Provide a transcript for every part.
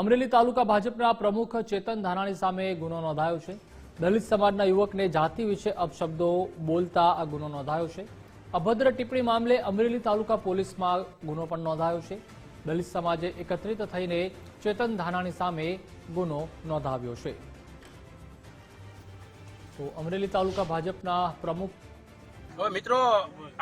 અમરેલી તાલુકા ભાજપના પ્રમુખ ચેતન ધાનાણી સામે ગુનો નોંધાયો છે. દલિત સમાજના યુવકને જાતિ વિશે અપશબ્દો બોલતા આ ગુનો નોંધાયો છે. અભદ્ર ટિપ્પણી મામલે અમરેલી તાલુકા પોલીસમાં ગુનો પણ નોંધાયો છે. દલિત સમાજે એકત્રિત થઈને ચેતન ધાનાણી સામે ગુનો નોંધાવ્યો છે. તો અમરેલી તાલુકા ભાજપના પ્રમુખ હવે મિત્રો,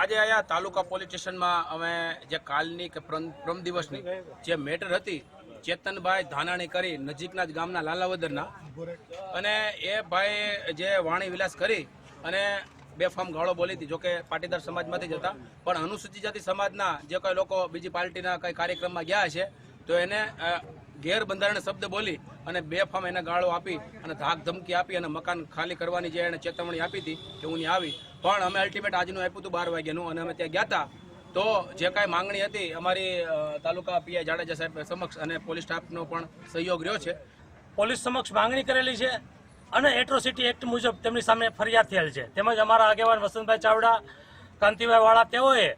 આજે અહીંયા તાલુકા પોલીસ સ્ટેશનમાં અમે જે કાલની કે પ્રમ દિવસની જે મેટર હતી, ચેતનભાઈ ધાનાણી કરી નજીકના જ ગામના લાલાવદરના. અને એ ભાઈ જે વાણી વિલાસ કરી અને બે ફોર્મ ગાળો બોલી હતી, જોકે પાટીદાર સમાજમાંથી જ હતા. પણ અનુસૂચિત જાતિ સમાજના જે કોઈ લોકો બીજી પાર્ટીના કઈ કાર્યક્રમમાં ગયા છે તો એને ગેરબંધારણ શબ્દ બોલી અને બેફામ એને ગાળો આપી અને ધાક ધમકી આપી અને મકાન ખાલી કરવાની જે એને ચેતવણી આપી હતી કે હું નહીં આવી. પણ અમે અલ્ટિમેટ આજનું આપ્યું હતું બાર વાગ્યાનું અને અમે ત્યાં ગયા હતા. તો જે કાંઈ માંગણી હતી અમારી તાલુકા પીઆઈ જાડેજા સાહેબ સમક્ષ અને પોલીસ સ્ટાફનો પણ સહયોગ રહ્યો છે. પોલીસ સમક્ષ માંગણી કરેલી છે અને એટ્રોસિટી એક્ટ મુજબ તેમની સામે ફરિયાદ થયેલ છે. તેમજ અમારા આગેવાન વસંતભાઈ ચાવડા, કાંતિભાઈ વાળા તેઓએ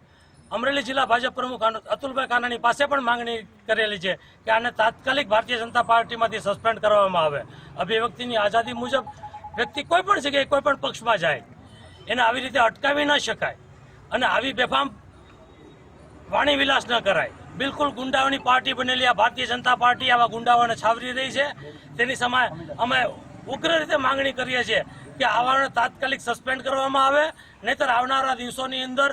અમરેલી જિલ્લા ભાજપ પ્રમુખ અતુલભાઈ કાનાણી પાસે પણ માંગણી કરેલી છે કે આને તાત્કાલિક ભારતીય જનતા પાર્ટીમાંથી સસ્પેન્ડ કરવામાં આવે. અભિવ્યક્તિની આઝાદી મુજબ વ્યક્તિ કોઈ પણ જગ્યાએ કોઈ પણ પક્ષમાં જાય, એને આવી રીતે અટકાવી ન શકાય અને આવી બેફામ વાણી વિલાસ ન કરાય. બિલકુલ ગુંડાઓની પાર્ટી બનેલી આ ભારતીય જનતા પાર્ટી આવા ગુંડાઓને છાવરી રહી છે. તેની સામે અમે ઉગ્ર રીતે માંગણી કરીએ છીએ કે આવાને તાત્કાલિક સસ્પેન્ડ કરવામાં આવે, નહીતર આવનારા દિવસોની અંદર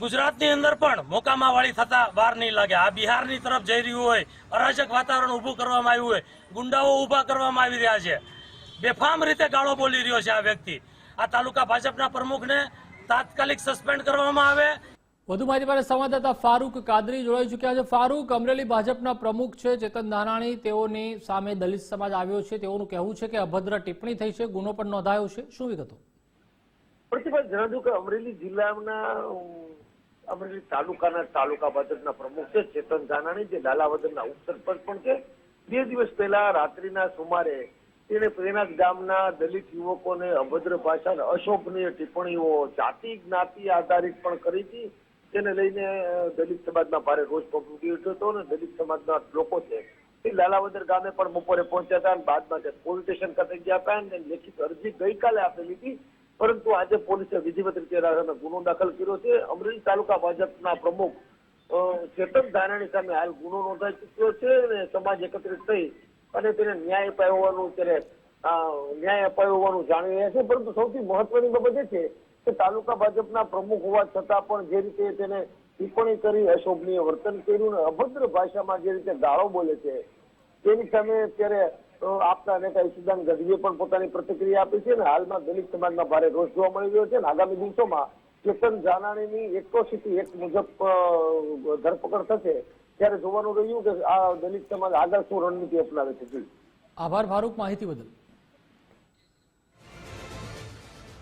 ગુજરાતની અંદર પણ મોકામાં વાળી થતા વાર નહીં લાગે. આ બિહારની તરફ જઈ રહ્યું હોય અરાજક વાતાવરણ ઊભું કરવામાં આવ્યું હોય ગુંડાઓ ઊભા કરવામાં આવી રહ્યા છે. બેફામ રીતે ગાળો બોલી રહ્યો છે આ વ્યક્તિ. આ તાલુકા ભાજપના પ્રમુખને તાત્કાલિક સસ્પેન્ડ કરવામાં આવે. વધુ માહિતી માટે સંવાદદાતા ફારૂક કાદરી જોડાઈ ચૂક્યા છે. ફારૂક અમરેલી ભાજપના પ્રમુખ છે ચેતન ધાનાણી તેઓની સામે દલિત સમાજ આવ્યો છે. તેઓનું કહેવું છે કે અભદ્ર ટિપ્પણી થઈ છે. ગુનો પણ નોંધાયો છે. શું વિગતો? પ્રતિભા જણાવ્યું કે અમરેલી જિલ્લાના અમરેલી તાલુકાના તાલુકા ભાજપના પ્રમુખ છે, ચેતન ધાનાણી જે લાલાવદરના ઉપસરપંચ પણ છે. બે દિવસ પહેલા રાત્રિના સુમારે તેણે તેના ગામના દલિત યુવકોને અભદ્ર ભાષા અશોભનીય ટિપ્પણીઓ જાતિ જ્ઞાતિ આધારિત પણ કરી હતી. તેને લઈને દલિત સમાજમાં ભારે રોષ પકડી ઉઠ્યો હતો અને દલિત સમાજના લોકો છે એ લાલાવદર ગામે પણ બપોરે પહોંચ્યા હતા અને બાદમાં પોલીસ સ્ટેશન ખાતે ગયા હતા અને લેખિત અરજી ગઈકાલે આપેલી હતી. પરંતુ આજે પોલીસે વિધિવત રીતે ગુનો દાખલ કર્યો છે. અમરેલી તાલુકા ભાજપના પ્રમુખ ચેતન ધારાણી સામે હાલ ગુનો નોંધાઈ ચુક્યો છે અને સમાજ એકત્રિત થઈ અને તેને ન્યાય અપાયો હોવાનું ત્યારે ન્યાય અપાયો હોવાનું જાણી રહ્યા છે. પરંતુ સૌથી મહત્વની બાબત એ છે કે તાલુકા ભાજપના પ્રમુખ હોવા છતાં પણ જે રીતે તેને ટિપ્પણી કરી, અશોભનીય વર્તન કર્યું અને અભદ્ર ભાષામાં જે રીતે ગાળો બોલે છે, તેની સામે અત્યારે અ, આપના નેતા ઈશુદાન ગઢવીએ પણ પોતાની પ્રતિક્રિયા આપી છે અને હાલમાં દલિત સમાજમાં ભારે રોષ જોવા મળી રહ્યો છે અને આગામી દિવસોમાં ચેતન જાનાણીની એટ્રોસિટી એક મુજબ ધરપકડ થશે ત્યારે જોવાનું રહ્યું કે આ દલિત સમાજ આગળ શું રણનીતિ અપનાવે છે. આભાર ફારૂક માહિતી બદલ.